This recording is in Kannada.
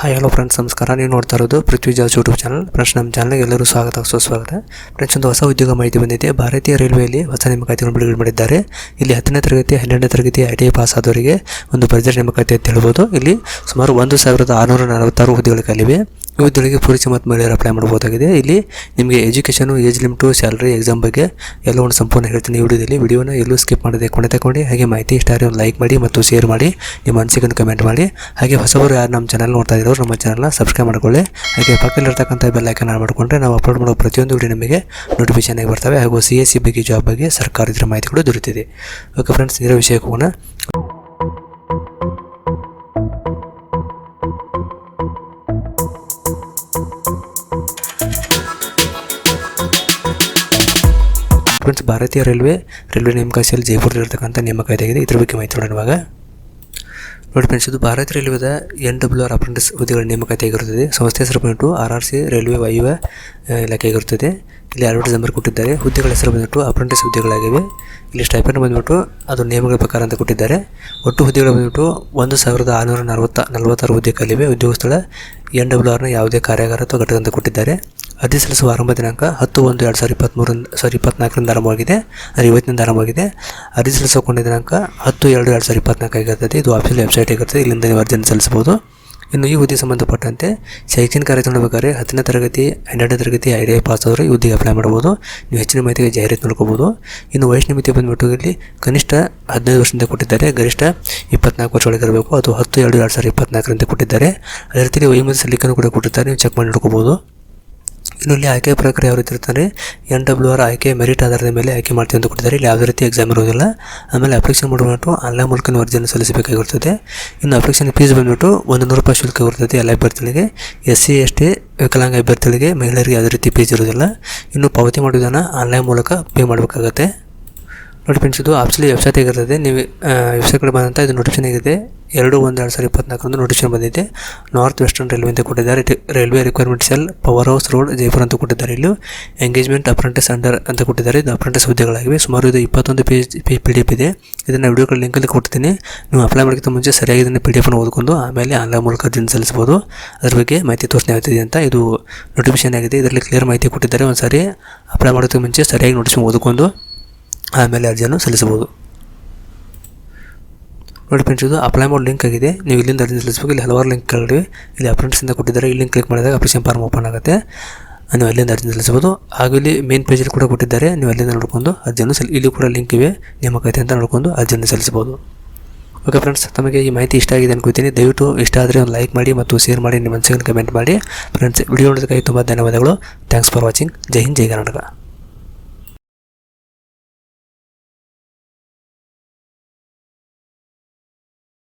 ಹಾಯ್ ಹಲೋ ಫ್ರೆಂಡ್ಸ್ ನಮಸ್ಕಾರ. ನೀವು ನೋಡ್ತಾ ಇರೋದು ಪೃಥ್ವಿ ಜಾಸ್ ಯೂಟ್ಯೂಬ್ ಚಾನಲ್ ಫ್ರೆಂಡ್ಸ್ ನಮ್ಮ ಚಾನಲ್ಗೆ ಎಲ್ಲರೂ ಸ್ವಾಗತ, ಸುಸ್ವಾಗತ. ಫ್ರೆಂಡ್ಸ್, ಒಂದು ಹೊಸ ಉದ್ಯೋಗ ಮಾಹಿತಿ ಬಂದಿದೆ. ಭಾರತೀಯ ರೈಲ್ವೆಯಲ್ಲಿ ಹೊಸ ನೇಮಕಾತಿಗಳನ್ನು ಬಿಡುಗಡೆ ಮಾಡಿದ್ದಾರೆ. ಇಲ್ಲಿ ಹತ್ತನೇ ತರಗತಿ, ಹನ್ನೆರಡನೇ ತರಗತಿ ಐ ಟಿ ಐ ಪಾಸ್ ಆದವರಿಗೆ ಒಂದು ಭರ್ಜರಿ ನೇಮಕಾತಿ ಅಂತ ಹೇಳ್ಬೋದು. ಇಲ್ಲಿ ಸುಮಾರು ಒಂದು ಸಾವಿರದ ಆರುನೂರ ನಲವತ್ತಾರು ಹುದ್ದೆಗಳು ಈ ಹುದ್ದೆಗಳಿಗೆ ಪುರುಷ ಮತ್ತು ಮಹಿಳೆಯರು ಅಪ್ಲೈ ಮಾಡಬಹುದಾಗಿದೆ. ಇಲ್ಲಿ ನಿಮಗೆ education age limit salary exam ಬಗ್ಗೆ ಎಲ್ಲವನ್ನು ಸಂಪೂರ್ಣ ಹೇಳ್ತೀನಿ ಈ ವಿಡಿಯೋದಲ್ಲಿ. ವಿಡಿಯೋನ ಎಲ್ಲೂ ಸ್ಕಿಪ್ ಮಾಡದೆ ಕೊನೆ ತಗೊಂಡು ಹಾಗೆ ಮಾಹಿತಿ ಇಷ್ಟ ಆದರೆ ಲೈಕ್ ಮಾಡಿ ಮತ್ತು ಶೇರ್ ಮಾಡಿ. ನಿಮ್ಮ ಅನಿಸಿಕೆಯನ್ನು ಕಮೆಂಟ್ ಮಾಡಿ. ಹಾಗೆ ಹೊಸಬರು ಯಾರು ನಮ್ಮ ಚಾನಲ್ ನೋಡ್ತಾ ಇರೋರು ನಮ್ಮ ಚಾನಲ್ನ ಸಬ್ಸ್ಕ್ರೈಬ್ ಮಾಡ್ಕೊಳ್ಳಿ. ಹಾಗೆ ಪಕ್ಕದಲ್ಲಿರ್ತಕ್ಕಂಥ ಬೆಲ್ ಐಕನ್ ಆನ್ ಮಾಡಿಕೊಂಡ್ರೆ ನಾವು ಅಪ್ಲೋಡ್ ಮಾಡೋ ಪ್ರತಿಯೊಂದು ವಿಡಿಯೋ ನಿಮಗೆ ನೋಟಿಫಿಕೇಶನ್ ಆಗಿ ಬರ್ತವೆ ಹಾಗೂ ಸಿ ಎಸ್ ಸಿ ಬಗ್ಗೆ ಜಾಬ್ ಬಗ್ಗೆ ಸರ್ಕಾರದ ಕೂಡ ದೊರೆತಿದೆ ಓಕೆ ಫ್ರೆಂಡ್ಸ್ ಇದರ ವಿಷಯಕ್ಕೆ ಹೋಗೋಣ ಫ್ರೆಂಡ್ಸ್ ಭಾರತೀಯ ರೈಲ್ವೆ ರೈಲ್ವೆ ನೇಮಕಾತಿಯಲ್ಲಿ ಜೈಪುರದಲ್ಲಿರ್ತಕ್ಕಂಥ ನೇಮಕ ಆಗಿದೆ ಇದ್ರ ಬಗ್ಗೆ ಮಾಹಿತಿ ನೋಡೋಣ ಇವಾಗ. ನೋಡಿ ಫ್ರೆಂಡ್ಸ್ ಇದು ಭಾರತೀಯ ರೈಲ್ವೆದ ಎನ್ ಡಬ್ಲ್ಯೂ ಆರ್ ಅಪ್ರೆಂಟಿಸ್ ಹುದ್ದೆಗಳ ನೇಮಕಾತಿ ಆಗಿರುತ್ತದೆ. ಸಂಸ್ಥೆ ಹೆಸರು ಬಂದ್ಬಿಟ್ಟು ಆರ್ ಆರ್ ಸಿ ರೈಲ್ವೆ ವಾಯುವ ಇಲಾಖೆ ಆಗಿರುತ್ತದೆ. ಇಲ್ಲಿ ಅಡ್ವರ್ಟೈಸ್ ನಂಬರ್ ಕೊಟ್ಟಿದ್ದಾರೆ. ಹುದ್ದೆಗಳ ಹೆಸರು ಬಂದ್ಬಿಟ್ಟು ಅಪ್ರೆಂಟಿಸ್ ಹುದ್ದೆಗಳಾಗಿವೆ. ಇಲ್ಲಿ ಸ್ಟೈಪೆಂಡ್ ಬಂದ್ಬಿಟ್ಟು ಅದು ನಿಯಮಗಳ ಪ್ರಕಾರ ಅಂತ ಕೊಟ್ಟಿದ್ದಾರೆ. ಒಟ್ಟು ಹುದ್ದೆಗಳು ಬಂದ್ಬಿಟ್ಟು ಒಂದು ಸಾವಿರದ ಆರುನೂರ ನಲವತ್ತ, ನಲವತ್ತಾರು ಹುದ್ದೆ ಖಾಲಿವೆ ಉದ್ಯೋಗ ಸ್ಥಳ ಎನ್ ಡಬ್ಲ್ಯೂ ಆರ್ನ ಯಾವುದೇ ಕಾರ್ಯಾಗಾರ ಅಥವಾ ಘಟಕ ಅಂತ ಕೊಟ್ಟಿದ್ದಾರೆ. ಅರ್ಜಿ ಸಲ್ಲಿಸುವ ಆರಂಭ ದಿನಾಂಕ ಹತ್ತು ಒಂದು ಎರಡು ಸಾವಿರದ ಇಪ್ಪತ್ತ್ಮೂರರಿಂದ ಸಾರಿ ಇಪ್ಪತ್ತ್ನಾಲ್ಕರಿಂದ ಆರಂಭವಾಗಿದೆ. ಅಂದರೆ ಇವತ್ತಿನಿಂದ ಆರಂಭವಾಗಿದೆ. ಅರ್ಜಿ ದಿನಾಂಕ ಹತ್ತು ಎರಡು ಎರಡು ಸಾವಿರದ ಇಪ್ಪತ್ನಾಲ್ಕು ಆಗಿರ್ತದೆ. ಇದು ಆಫೀಸ್ ವೆಬ್ಸೈಟ್ ಆಗಿರ್ತದೆ. ಇಲ್ಲಿಂದ ನೀವು ಅರ್ಜಿಯನ್ನು ಸಲ್ಲಿಸಬಹುದು. ಇನ್ನು ಈ ಹುದ್ದೆ ಸಂಬಂಧಪಟ್ಟಂತೆ ಶೈಕ್ಷಣಿಕ ಕಾರ್ಯಕ್ರಮ ಬೇಕಾದ್ರೆ ಹತ್ತನೇ ತರಗತಿ, ಹನ್ನೆರಡನೇ ತರಗತಿ ಐ ಡಿ ಐ ಪಾಸ್ ಆದರೆ ಈ ಹುದ್ದೆಗೆ ಅಪ್ಲೈ ಮಾಡ್ಬೋದು ನೀವು ಹೆಚ್ಚಿನ ಮಾಹಿತಿಗೆ ಜಾಹೀರಾತು ನೋಡ್ಕೋಬೋದು ಇನ್ನು ವಯಸ್ಸಿನ ಮಿತಿ ಬಂದ್ಬಿಟ್ಟು ಇಲ್ಲಿ ಕನಿಷ್ಠ ಹದಿನೈದು ವರ್ಷದಿಂದ ಕೊಟ್ಟಿದ್ದಾರೆ. ಗರಿಷ್ಠ ಇಪ್ಪತ್ನಾಲ್ಕು ವರ್ಷ ಒಳಗಿರಬೇಕು ಅದು ಹತ್ತು ಎರಡು ಎರಡು ಸಾವಿರದ ಇಪ್ಪತ್ನಾಲ್ಕರಿಂದ ಕೊಟ್ಟಿದ್ದಾರೆ. ಅದೇ ರೀತಿ ವೈಮತಿ ಸಲ್ಲಿಕೆಯನ್ನು ಕೂಡ ಕೊಟ್ಟಿದ್ದಾರೆ ನೀವು ಚೆಕ್ ಮಾಡಿ ನೋಡ್ಕೋಬೋದು ಇನ್ನು ಇಲ್ಲಿ ಆಯ್ಕೆ ಪ್ರಕ್ರಿಯೆ ಯಾವ ರೀತಿ ಇರ್ತಾರೆ ಎನ್ ಡಬ್ಲ್ಯೂ ಆರ್ ಆಯ್ಕೆ ಮೆರಿಟ್ ಆಧಾರದ ಮೇಲೆ ಆಯ್ಕೆ ಮಾಡ್ತೀವಿ ಅಂತ ಕೊಟ್ಟಿದ್ದಾರೆ. ಇಲ್ಲಿ ಯಾವುದೇ ರೀತಿ ಎಕ್ಸಾಮ್ ಇರೋದಿಲ್ಲ ಆಮೇಲೆ ಅಪ್ಲಿಕೇಶನ್ ಮಾಡಿಬಿಟ್ಟು ಆನ್ಲೈನ್ ಮೂಲಕ ಅರ್ಜಿಯನ್ನು ಸಲ್ಲಿಸಬೇಕಾಗಿರ್ತದೆ. ಇನ್ನು ಅಪ್ಲಿಕೇಶನ್ ಫೀಸ್ ಬಂದ್ಬಿಟ್ಟು ಒಂದು ನೂರು ರೂಪಾಯಿ ಶುಲ್ಕ ಇರ್ತದೆ ಎಲ್ಲ ಅಭ್ಯರ್ಥಿಗಳಿಗೆ. ಎಸ್ ಸಿ, ಎಸ್ ಟಿ, ವಿಕಲಾಂಗ ಅಭ್ಯರ್ಥಿಗಳಿಗೆ ಮಹಿಳೆಯರಿಗೆ ಯಾವುದೇ ರೀತಿ ಫೀಸ್ ಇರೋದಿಲ್ಲ ಇನ್ನು ಪಾವತಿ ಮಾಡುವುದನ್ನು ಆನ್ಲೈನ್ ಮೂಲಕ ಪೇ ಮಾಡಬೇಕಾಗತ್ತೆ. ನೋಡಿ ಫ್ರೆಂಡ್ಸ್ ಇದು ಆಪ್ಸಲ್ಲಿ ವೆಬ್ಸೈಟ್ ಆಗಿರ್ತದೆ. ನೀವು ವೆಬ್ಸೈಟ್ ಕಡೆ ಬಂದಂಥ ಇದು ನೋಟಿಫಿಕೇಶನ್ ಆಗಿದೆ. ಎರಡು, ಒಂದು, ಎರಡು ಸಾವಿರದ ಇಪ್ಪತ್ನಾಲ್ಕರಂದು ನೋಟಿಫಿಕೇಶನ್ ಬಂದಿದೆ. ನಾರ್ತ್ ವೆಸ್ಟರ್ನ್ ರೈಲ್ವೆ ಅಂತ ಕೊಟ್ಟಿದ್ದಾರೆ. Railway requirement cell power house road Jaipur ಅಂತ ಕೊಟ್ಟಿದ್ದಾರೆ ಇಲ್ಲಿ. ಎಂಗೇಜ್ಮೆಂಟ್ ಅಪ್ರೆಂಟಿಸ್ ಅಂಡರ್ ಅಂತ ಕೊಟ್ಟಿದ್ದಾರೆ. ಇದು ಅಪ್ರೆಂಟಿಸ್ ಹುದ್ದೆಗಳಾಗಿವೆ. ಸುಮಾರು ಇದು ಇಪ್ಪತ್ತೊಂದು ಪೇಜ್ ಪಿ ಡಿ ಎಫ್ ಇದೆ. ಇದನ್ನು ವಿಡಿಯೋ ಲಿಂಕಲ್ಲಿ ಕೊಡ್ತೀನಿ. ನೀವು ಅಪ್ಲೈ ಮಾಡೋಕ್ಕಿಂತ ಮುಂಚೆ ಸರಿಯಾಗಿ ಇದನ್ನು ಪಿ ಡಿ ಎಫ್ನ ಓದ್ಕೊಂಡು, ಆಮೇಲೆ ಆನ್ಲೈನ್ ಮೂಲಕ ಅರ್ಜಿ ಸಲ್ಲಿಸ್ಬೋದು ಅದ್ರ ಬಗ್ಗೆ ಮಾಹಿತಿ ತೋರಿಸ್ತಾ ಆಗ್ತಿದೆ ಅಂತ. ಇದು ನೋಟಿಫಿಕೇಶನ್ ಆಗಿದೆ. ಇದರಲ್ಲಿ ಕ್ಲಿಯರ್ ಮಾಹಿತಿ ಕೊಟ್ಟಿದ್ದಾರೆ. ಒಂದು ಸಾರಿ ಅಪ್ಲೈ ಮಾಡೋದಕ್ಕೆ ಮುಂಚೆ ಸರಿಯಾಗಿ ನೋಟಿಸ್ ಓದ್ಕೊಂಡು ಆಮೇಲೆ ಅರ್ಜಿಯನ್ನು ಸಲ್ಲಿಸಬಹುದು. ನೋಡಿ ಫ್ರೆಂಡ್ಸ್ ಇದು ಅಪ್ಲೈ ಮಾಡೋ ಲಿಂಕ್ ಆಗಿದೆ. ನೀವು ಇಲ್ಲಿಂದ ಅರ್ಜಿ ಸಲ್ಲಿಸಬೇಕು. ಇಲ್ಲಿ ಹಲವಾರು ಲಿಂಕ್ಗಳಿವೆ ಇಲ್ಲಿ ಅಪ್ರೆಂಟ್ಸಿಂದ ಕೊಟ್ಟಿದ್ದಾರೆ. ಇಲ್ಲಿ ಲಿಂಕ್ ಕ್ಲಿಕ್ ಮಾಡಿದಾಗ ಅಪ್ಲಿಕೇಶನ್ ಫಾರ್ಮ್ ಓಪನ್ ಆಗುತ್ತೆ. ನೀವು ಅಲ್ಲಿಂದ ಅರ್ಜಿ ಸಲ್ಲಿಸಬಹುದು. ಹಾಗೂ ಇಲ್ಲಿ ಮೇನ್ ಪೇಜಲ್ಲಿ ಕೂಡ ಕೊಟ್ಟಿದ್ದಾರೆ. ನೀವು ಅಲ್ಲಿಂದ ನೋಡ್ಕೊಂಡು ಅರ್ಜಿಯನ್ನು ಸಲ್ಲಿ ಇಲ್ಲಿ ಕೂಡ ಲಿಂಕ್ ಇವೆ. ನೇಮಕಾತಿ ಅಂತ ನೋಡ್ಕೊಂಡು ಅರ್ಜಿಯನ್ನು ಸಲ್ಲಿಸಬಹುದು. ಓಕೆ ಫ್ರೆಂಡ್ಸ್ ತಮಗೆ ಈ ಮಾಹಿತಿ ಇಷ್ಟ ಆಗಿದೆ ಅನ್ಕೋತೀನಿ ದಯವಿಟ್ಟು ಇಷ್ಟ ಆದರೆ ಒಂದು ಲೈಕ್ ಮಾಡಿ ಮತ್ತು ಶೇರ್ ಮಾಡಿ. ನಿಮ್ಮ ಮನಸ್ಸಿಗೆ ಕಮೆಂಟ್ ಮಾಡಿ. ಫ್ರೆಂಡ್ಸ್ ವಿಡಿಯೋ ನೋಡೋದಕ್ಕಾಗಿ ತುಂಬ ಧನ್ಯವಾದಗಳು. ಥ್ಯಾಂಕ್ಸ್ ಫಾರ್ ವಾಚಿಂಗ್ ಜೈ ಹಿಂದ್, ಜೈ ಕರ್ನಾಟಕ.